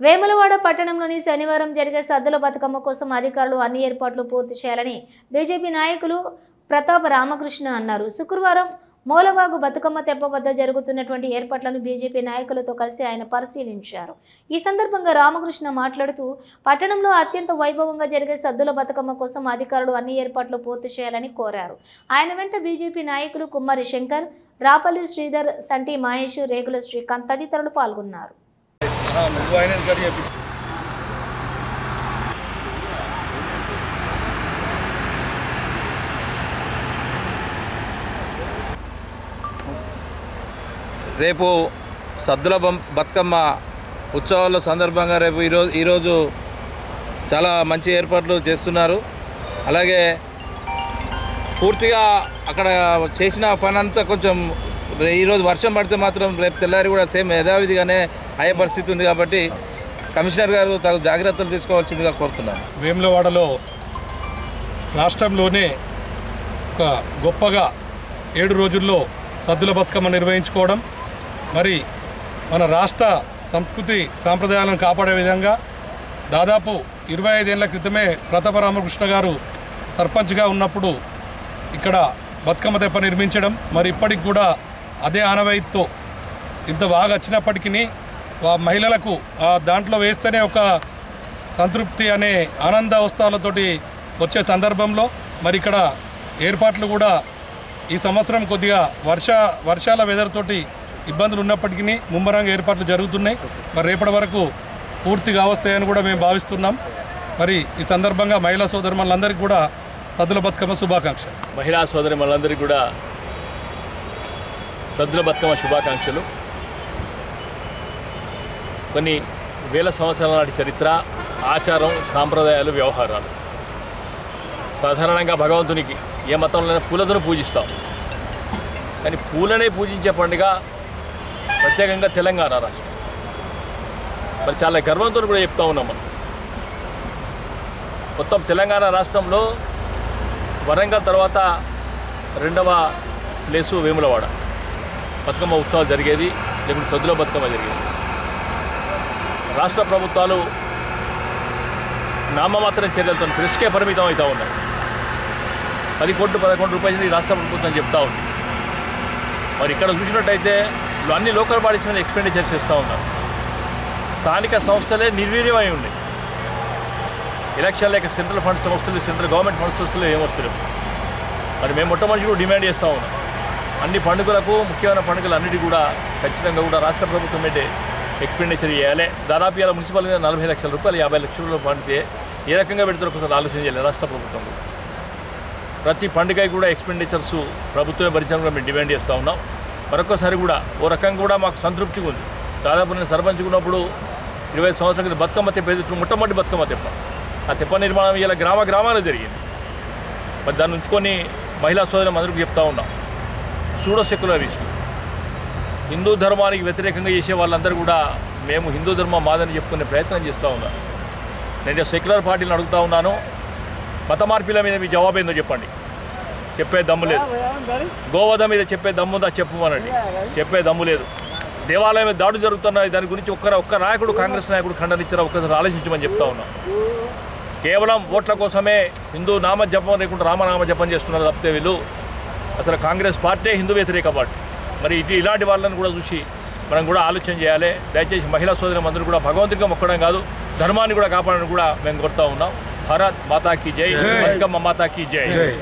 వేములవాడ పట్టణంలోని శనివారం జరిగే సద్దుల బతుకమ్మ కోసం అధికారులు అన్ని ఏర్పాట్లు పూర్తి చేయాలని బీజేపీ నాయకులు ప్రతాప్ రామకృష్ణ అన్నారు. శుక్రవారం మూలవాగు బతుకమ్మ తెప్ప వద్ద జరుగుతున్నటువంటి ఏర్పాట్లను బీజేపీ నాయకులతో కలిసి ఆయన పరిశీలించారు. ఈ సందర్భంగా రామకృష్ణ మాట్లాడుతూ పట్టణంలో అత్యంత వైభవంగా జరిగే సద్దుల బతుకమ్మ కోసం అధికారులు అన్ని ఏర్పాట్లు పూర్తి చేయాలని కోరారు. ఆయన వెంట బీజేపీ నాయకులు కుమ్మరి శంకర్ రాపల్లి శ్రీధర్ సంటి మహేష్ రేగుల శ్రీకాంత్ తదితరులు పాల్గొన్నారు. నువ్వు ఆయన చెప్పి రేపు సద్దుల బం- బతుకమ్మ ఉత్సవాల సందర్భంగా రేపు ఈరోజు ఈరోజు చాలా మంచి ఏర్పాట్లు చేస్తున్నారు. అలాగే పూర్తిగా అక్కడ చేసిన పని అంతా కొంచెం ఈరోజు వర్షం పడితే మాత్రం రేపు తెల్లారి కూడా సేమ్ యథావిధిగానే అయ్యే పరిస్థితి ఉంది కాబట్టి కమిషనర్ గారు తగు జాగ్రత్తలు తీసుకోవాల్సిందిగా కోరుతున్నాను. వేములవాడలో రాష్ట్రంలోనే ఒక గొప్పగా ఏడు రోజుల్లో సద్దుల బతుకమ్మ నిర్వహించుకోవడం మరి మన రాష్ట్ర సంస్కృతి సాంప్రదాయాలను కాపాడే విధంగా దాదాపు ఇరవై ఐదేళ్ళ క్రితమే ప్రతాప రామకృష్ణ గారు సర్పంచ్గా ఉన్నప్పుడు ఇక్కడ బతుకమ్మ తెప్ప నిర్మించడం మరి ఇప్పటికి కూడా అదే ఆనవాయితీతో ఇంత బాగా వచ్చినప్పటికీ ఆ మహిళలకు ఆ దాంట్లో వేస్తేనే ఒక సంతృప్తి అనే ఆనంద ఉత్సవాలతోటి వచ్చే సందర్భంలో మరి ఇక్కడ ఏర్పాట్లు కూడా ఈ సంవత్సరం కొద్దిగా వర్ష వర్షాల వెదర్ తోటి ఇబ్బందులు ఉన్నప్పటికీ ముమ్మరంగా ఏర్పాట్లు జరుగుతున్నాయి. మరి రేపటి వరకు పూర్తిగా వస్తాయని కూడా మేము భావిస్తున్నాం. మరి ఈ సందర్భంగా మహిళా సోదరులందరికీ కూడా సద్దుల బతుకమ్మ శుభాకాంక్షలు. మహిళా సోదరి కూడా సద్దుల బతుకమ్మ శుభాకాంక్షలు. కొన్ని వేల సంవత్సరాల నాటి చరిత్ర ఆచారం సాంప్రదాయాలు వ్యవహారాలు. సాధారణంగా భగవంతునికి ఏ మతంలో పూలతోనే పూజిస్తాం. కానీ పూలనే పూజించే పండుగ ప్రత్యేకంగా తెలంగాణ రాష్ట్రం. మరి చాలా గర్వంతో కూడా చెప్తా ఉన్నాం మనం. మొత్తం తెలంగాణ రాష్ట్రంలో వరంగల్ తర్వాత రెండవ ప్లేసు వేములవాడ. బతుకమ్మ ఉత్సవాలు జరిగేది లేకుంటే చదువులో బతుకమ్మ జరిగేది. రాష్ట్ర ప్రభుత్వాలు నామమాత్రం చర్యలతో రిస్కే పరిమితం అవుతూ ఉన్నాయి. పది కోట్లు పదకొండు రూపాయలు రాష్ట్ర ప్రభుత్వం చెప్తా ఉంది. మరి ఇక్కడ చూసినట్టయితే అన్ని లోకల్ బాడీస్ మీద ఎక్స్పెండిచర్ చేస్తూ ఉన్నారు. స్థానిక సంస్థలే నిర్వీర్యమై ఉన్నాయి. ఎలక్షన్ లేక సెంట్రల్ ఫండ్స్ వస్తుంది సెంట్రల్ గవర్నమెంట్ ఫండ్స్ వస్తున్నాయి ఏమొస్తున్నాయి మరి మేము మొట్టమొదటి కూడా డిమాండ్ చేస్తూ ఉన్నాం. అన్ని పండుగలకు ముఖ్యమైన పండుగలు అన్నిటి కూడా ఖచ్చితంగా కూడా రాష్ట్ర ప్రభుత్వం అయితే ఎక్స్పెండిచర్ చేయాలి. దాదాపు ఇలా మున్సిపల్ మీద నలభై లక్షల రూపాయలు యాభై లక్షల రూపాయలు పండితే ఏ రకంగా పెడతారో ఒకసారి ఆలోచన చేయాలి రాష్ట్ర ప్రభుత్వం. ప్రతి పండుగ కూడా ఎక్స్పెండిచర్స్ ప్రభుత్వమే భరించడం కూడా మేము డిమాండ్ చేస్తూ ఉన్నాం. మరొకసారి కూడా ఓ రకంగా కూడా మాకు సంతృప్తిగా ఉంది. దాదాపు నేను సర్పంచ్ ఉన్నప్పుడు ఇరవై సంవత్సరాల క్రితం బతుకమ్మ తెప్ప ఎదుర్కొన్న మొట్టమొదటి బతుకమ్మ తెప్ప. ఆ తెప్ప నిర్మాణం ఇలా గ్రామ గ్రామాలు జరిగింది. మరి దాన్ని ఉంచుకొని మహిళా సోదరం అందరికీ చెప్తా ఉన్నాం. సూడో సెక్యులరిస్ట్ హిందూ ధర్మానికి వ్యతిరేకంగా చేసే వాళ్ళందరూ కూడా మేము హిందూ ధర్మం మాదని చెప్పుకునే ప్రయత్నం చేస్తూ ఉన్నాం. నేను సెక్యులర్ పార్టీని అడుగుతూ ఉన్నాను. మత మార్పిల మీద మీ జవాబు ఏందో చెప్పండి. చెప్పే దమ్ము లేదు. గోవధ మీద చెప్పే దమ్ముందా చెప్పమనండి చెప్పే దమ్ము లేదు. దేవాలయం మీద దాడులు జరుగుతున్నాయి. దాని గురించి ఒక్క ఒక్క నాయకుడు కాంగ్రెస్ నాయకుడు ఖండనిచ్చిన ఒక్కసారి ఆలోచించమని చెప్తా ఉన్నాం. కేవలం ఓట్ల కోసమే హిందూ నామ జపం లేకుండా రామనామ జపం చేస్తున్నారు తప్పితే వీళ్ళు. అసలు కాంగ్రెస్ పార్టీ హిందూ వ్యతిరేక పార్టీ. మరి ఇటు ఇలాంటి వాళ్ళని కూడా చూసి మనం కూడా ఆలోచన చేయాలి. దయచేసి మహిళా సోదరులు అందరూ కూడా భగవంతుడిగా మొక్కడం కాదు ధర్మాన్ని కూడా కాపాడని కూడా మేము కోరుతా ఉన్నాం. భారత్ మాతాకి జై. బతుకమ్మ మాతాకి జై.